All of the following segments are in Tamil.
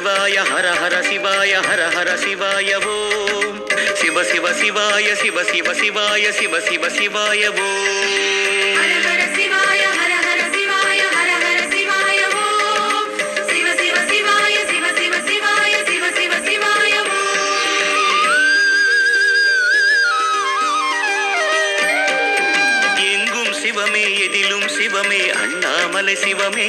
சிவாய ஹர ஹர சிவாய ஹர ஹர சிவாய ஓம். சிவ சிவ சிவாய சிவ சிவ சிவாய சிவ சிவ சிவாய ஓம். சிவமே எதிலும் சிவமே அண்ணாமலை சிவமே.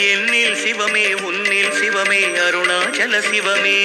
என்னில் சிவமே உன்னில் சிவமே அருணாச்சல சிவமே.